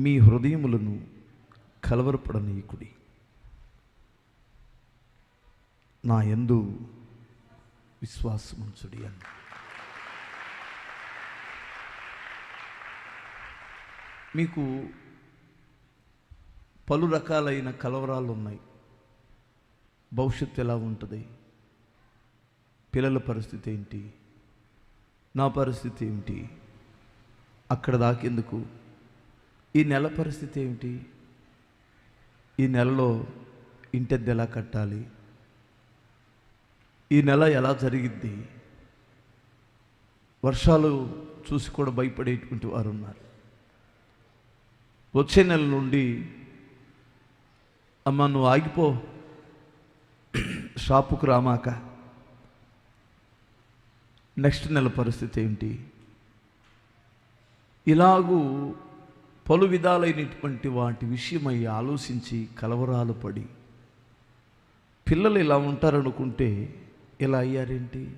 మీ హృదయములను కలవరపడనీయకుడి. నా ఎందు విశ్వాసముంచుడి అని. మీకు పలు రకాలైన కలవరాలు ఉన్నాయి భవిష్యత్తు ఎలా ఉంటుంది? పిల్లల పరిస్థితి ఏంటి? నా పరిస్థితి ఏంటి? అక్కడ దాకేందుకు ఈ నెల పరిస్థితి ఏమిటి? ఈ నెలలో ఇంటెద్దు ఎలా కట్టాలి? ఈ నెల ఎలా జరిగిద్ది? వర్షాలు చూసి కూడా భయపడేటువంటి వారు ఉన్నారు వచ్చే నెల నుండి అమ్మ నువ్వు ఆగిపో షాపుకు రామాక. నెక్స్ట్ నెల పరిస్థితి ఏంటి ఇలాగూ పలు విధాలైనటువంటి వాటి విషయమై ఆలోచించి కలవరాలు పడి పిల్లలు ఇలా ఉంటారనుకుంటే ఇలా అయ్యారేంటి?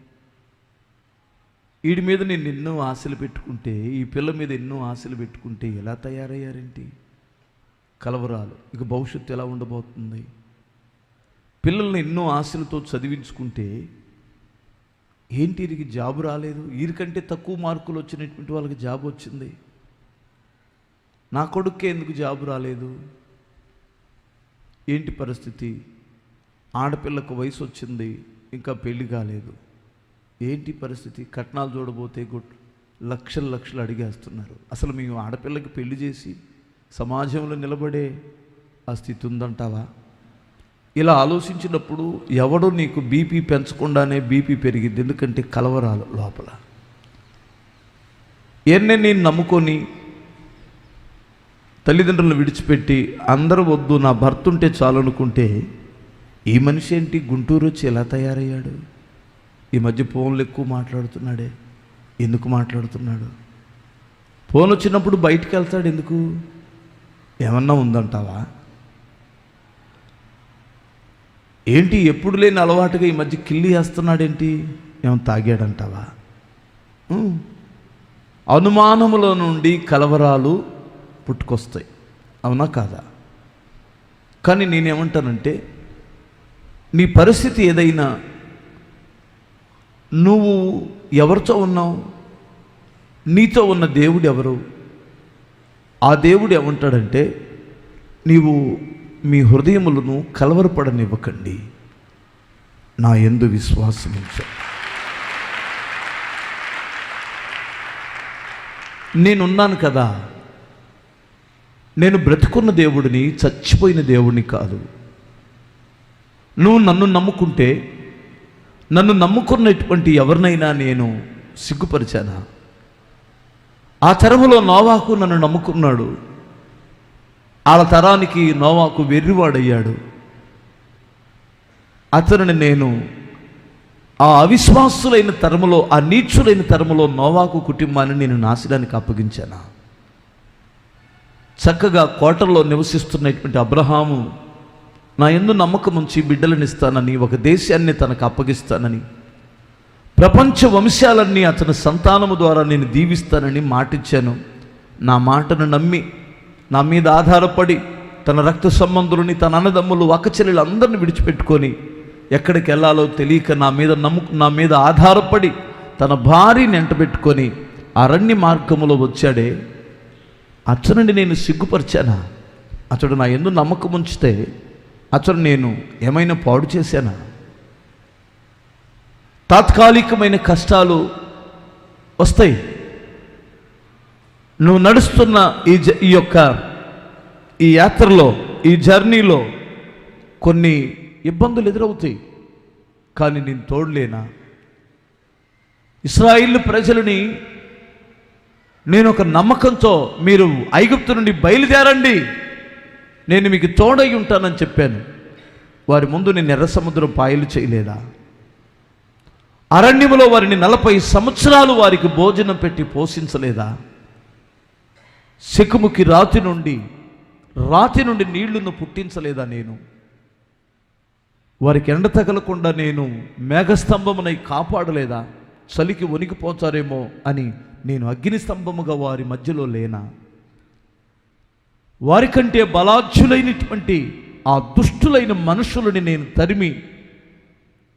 వీడి మీద నేను ఎన్నో ఆశలు పెట్టుకుంటే ఈ పిల్ల మీద ఎన్నో ఆశలు పెట్టుకుంటే ఎలా తయారయ్యారేంటి? కలవరాలు. ఇక భవిష్యత్తు ఎలా ఉండబోతుంది? పిల్లల్ని ఎన్నో ఆశలతో చదివించుకుంటే ఏంటి వీరికి జాబు రాలేదు? వీరికంటే తక్కువ మార్కులు వచ్చినటువంటి వాళ్ళకి జాబ్ వచ్చింది. నా కొడుక్కే ఎందుకు జాబు రాలేదు? ఏంటి పరిస్థితి? ఆడపిల్లకు వయసు వచ్చింది ఇంకా పెళ్ళి కాలేదు. ఏంటి పరిస్థితి? కట్నాలు చూడబోతే గుడ్ లక్షలు లక్షలు అడిగేస్తున్నారు. అసలు మేము ఆడపిల్లకి పెళ్ళి చేసి సమాజంలో నిలబడే ఆ స్థితి ఉందంటావా? ఇలా ఆలోచించినప్పుడు ఎవడు నీకు బీపీ పెంచకుండానే బీపీ పెరిగింది ఎందుకంటే కలవరాలు లోపల. ఎన్నే నేను నమ్ముకొని తల్లిదండ్రులను విడిచిపెట్టి అందరూ వద్దు నా భర్త ఉంటే చాలనుకుంటే ఈ మనిషి ఏంటి? గుంటూరు వచ్చి ఎలా తయారయ్యాడు? ఈ మధ్య ఫోన్లు ఎక్కువ మాట్లాడుతున్నాడే. ఎందుకు మాట్లాడుతున్నాడు? ఫోన్ వచ్చినప్పుడు బయటికి వెళ్తాడు ఎందుకు? ఏమన్నా ఉందంటావా? ఏంటి? ఎప్పుడు లేని అలవాటుగా ఈ మధ్య కిల్లి వేస్తున్నాడేంటి? ఏమైనా తాగాడంటావా? అనుమానముల నుండి కలవరాలు పుట్టుకొస్తాయి. అవునా కాదా? కానీ నేనేమంటానంటే నీ పరిస్థితి ఏదైనా నువ్వు ఎవరితో ఉన్నావు? నీతో ఉన్న దేవుడు ఎవరు? ఆ దేవుడు ఏమంటాడంటే నీవు మీ హృదయములను కలవరపడనివ్వకండి. నా ఎందు విశ్వాసం నేనున్నాను కదా. నేను బ్రతుకున్న దేవుడిని చచ్చిపోయిన దేవుడిని కాదు. నువ్వు నన్ను నమ్ముకుంటే నన్ను నమ్ముకున్నటువంటి ఎవరినైనా నేను సిగ్గుపరిచానా? ఆ తరములో నోవాకు నన్ను నమ్ముకున్నాడు. వాళ్ళ తరానికి నోవాకు వెర్రివాడయ్యాడు. అతనిని నేను ఆ అవిశ్వాసులైన తరములో ఆ నీచులైన తరములో నోవాకు కుటుంబాన్ని నేను నాశనానికి అప్పగించానా? చక్కగా కోటల్లో నివసిస్తున్నటువంటి అబ్రహాము నా ఎందు నమ్మకం ఉంచి బిడ్డలనిస్తానని ఒక దేశాన్ని తనకు అప్పగిస్తానని ప్రపంచ వంశాలన్నీ అతని సంతానము ద్వారా నేను దీవిస్తానని మాటిచ్చాను. నా మాటను నమ్మి నా మీద ఆధారపడి తన రక్త సంబంధులని తన అన్నదమ్ములు అక్కచెల్లెలు అందరిని విడిచిపెట్టుకొని ఎక్కడికి వెళ్ళాలో తెలియక నా మీద నమ్ము నా మీద ఆధారపడి తన భార్యని ఎంటబెట్టుకొని అరణ్య మార్గములో వచ్చాడే. అతనుని నేను సిగ్గుపరిచానా? అతడు నా ఎందు నమ్మకం ఉంచితే అతడు నేను ఏమైనా పాడు చేశానా? తాత్కాలికమైన కష్టాలు వస్తాయి. నువ్వు నడుస్తున్న ఈ జ ఈ యొక్క ఈ యాత్రలో ఈ జర్నీలో కొన్ని ఇబ్బందులు ఎదురవుతాయి. కానీ నేను తోడలేనా ఇస్రాయిల్ ప్రజలని నేను ఒక నమ్మకంతో మీరు ఐగుప్తు నుండి బయలుదేరండి. నేను మీకు తోడై ఉంటానని చెప్పాను. వారి ముందు నేను ఎర్ర సముద్రం పాయలు చేయలేదా? అరణ్యములో వారిని నలభై సంవత్సరాలు వారికి భోజనం పెట్టి పోషించలేదా? శకుముకి రాతి నుండి రాతి నుండి నీళ్ళను పుట్టించలేదా నేను? వారికి ఎండ తగలకుండా నేను మేఘస్తంభమునై కాపాడలేదా? చలికి వణికిపోతారేమో అని నేను అగ్ని స్తంభముగా వారి మధ్యలో లేనా? వారికంటే బలాఢ్యులైనటువంటి ఆ దుష్టులైన మనుషులని నేను తరిమి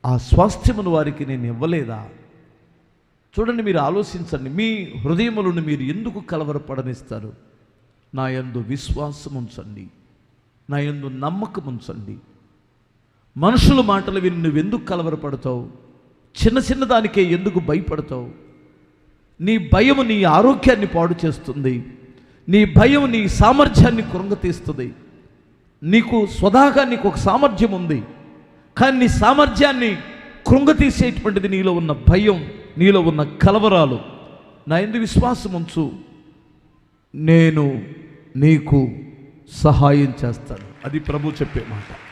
ఆ స్వాస్థ్యమును వారికి నేను ఇవ్వలేదా? చూడండి మీరు ఆలోచించండి మీ హృదయములను మీరు ఎందుకు కలవరపడనిస్తారు? నా యందు విశ్వాసం ఉంచండి నా యందు నమ్మకం ఉంచండి మనుషుల మాటలు విని నువ్వెందుకు కలవరపడతావు? చిన్న చిన్న దానికే ఎందుకు భయపడతావు? నీ భయం నీ ఆరోగ్యాన్ని పాడు చేస్తుంది. నీ భయం నీ సామర్థ్యాన్ని కృంగతీస్తుంది. నీకు స్వదాగా నీకు ఒక సామర్థ్యం ఉంది. కానీ నీ సామర్థ్యాన్ని కృంగతీసేటువంటిది నీలో ఉన్న భయం నీలో ఉన్న కలవరాలు. నా ఎందు విశ్వాసం ఉంచు. నేను నీకు సహాయం చేస్తాను. అది ప్రభు చెప్పే మాట.